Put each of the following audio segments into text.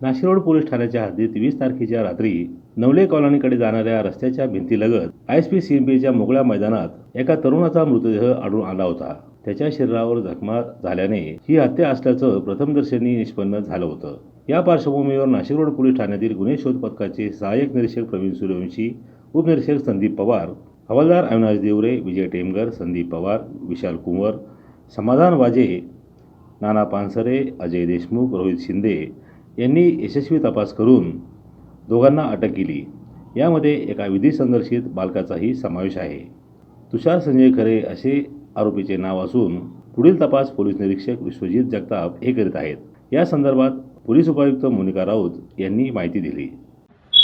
Nashik road police ठाण्याच्या हद्दीत वीस तारखेच्या रात्री नवले कॉलनीकडे जाणाऱ्या रस्त्याच्या भिंतीलगत I S P C M पीच्या मोकळ्या मैदानात एका तरुणाचा मृतदेह आढळून आला होता. त्याच्या शरीरावर जखमा झाल्याने ही हत्या असल्याचं प्रथमदर्शनी निष्पन्न झालं होतं. या पार्श्वभूमीवर नाशिक रोड पोलीस ठाण्यातील गुन्हे शोध पथकाचे सहाय्यक निरीक्षक प्रवीण सूर्यवंशी उपनिरीक्षक संदीप पवार हवालदार अविनाश देवरे विजय टेमगर संदीप पवार विशाल कुंवर समाधान वाजे नाना पानसरे अजय देशमुख रोहित शिंदे यांनी यशस्वी तपास करून दोघांना अटक केली. यामध्ये एका विधी संघर्षित बालकाचाही समावेश आहे. तुषार संजय खरे असे आरोपीचे नाव असून पुढील तपास पोलीस निरीक्षक विश्वजित जगताप हे करीत आहेत. या संदर्भात पोलीस उपायुक्त मोनिका राऊत यांनी माहिती दिली.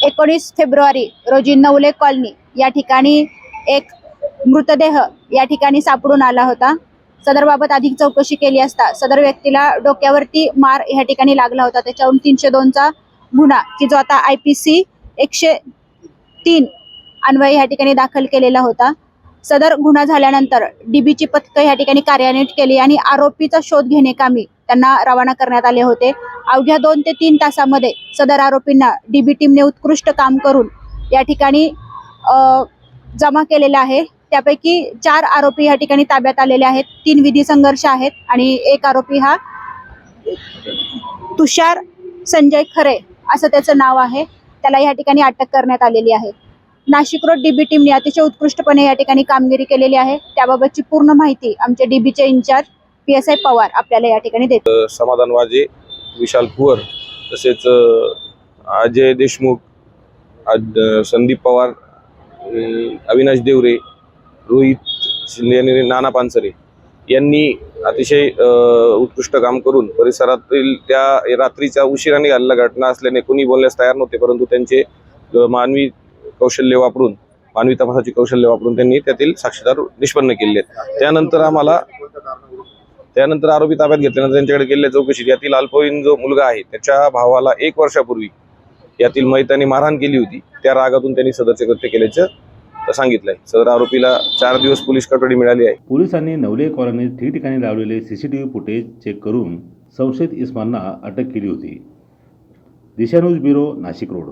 एकोणीस फेब्रुवारी रोजी नवले कॉलनी या ठिकाणी एक मृतदेह या ठिकाणी सापडून आला होता. सदरबाबत अधिक चौकशी केली असता सदर व्यक्तीला डोक्यावरती मार या ठिकाणी लागला होता. त्याच्यावरून तीनशे दोनचा गुन्हा की जो आता आय पी सी एकशे तीन अन्वये या ठिकाणी दाखल केलेला होता. सदर गुन्हा झाल्यानंतर डीबीची पथकं या ठिकाणी कार्यान्वित केली आणि आरोपीचा शोध घेणे कामी त्यांना रवाना करण्यात आले होते. अवघ्या दोन ते तीन तासामध्ये सदर आरोपींना डीबी टीमने उत्कृष्ट काम करून या ठिकाणी अ, जमा केलेला आहे. त्यापैकी चार आरोपी या ठिकाणी ताब्यात आलेले आहेत. तीन विधी संघर्ष आहेत आणि एक आरोपी हा तुषार संजय खरे असं त्याचं नाव आहे. त्याला या ठिकाणी अटक करण्यात आलेली आहे. नाशिक रोड डीबी टीमने अतिशय उत्कृष्टपणे या ठिकाणी कामगिरी केलेली आहे. त्याबाबतची पूर्ण माहिती आमचे डीबीचे incharge P S I Pawar आपल्याला या ठिकाणी देत समाधान वाजे विशाल कुवर तसेच अजय देशमुख संदीप पवार अविनाश देवरे रोहित शिंदे आणि नाना पानसरे यांनी अतिशय उत्कृष्ट काम करून परिसरातील त्या रात्रीच्या उशिराने घालल्या घटना असल्याने कोणी बोलण्यास तयार नव्हते परंतु त्यांचे मानवी कौशल्य वापरून मानवी तपासाची कौशल्य वापरून त्यांनी त्यातील साक्षीदार निष्पन्न केले. त्यानंतर आम्हाला त्यानंतर आरोपी ताब्यात घेतल्यानंतर त्यांच्याकडे केलेल्या चौकशीत यातील अल्पवयीन जो मुलगा आहे त्याच्या भावाला एक वर्षापूर्वी यातील मैतानी मारहाण केली होती. त्या रागातून त्यांनी सदरचे कृत्य केल्याचं सांगितलंय. सदर आरोपीला चार दिवस पोलीस कस्टडी मिळाली आहे. पोलिसांनी नवले कॉलनीत ठिकठिकाणी लावलेले सीसीटीव्ही फुटेज चेक करून संशयित इस्मांना अटक केली होती. Disha news bureau Nashik road.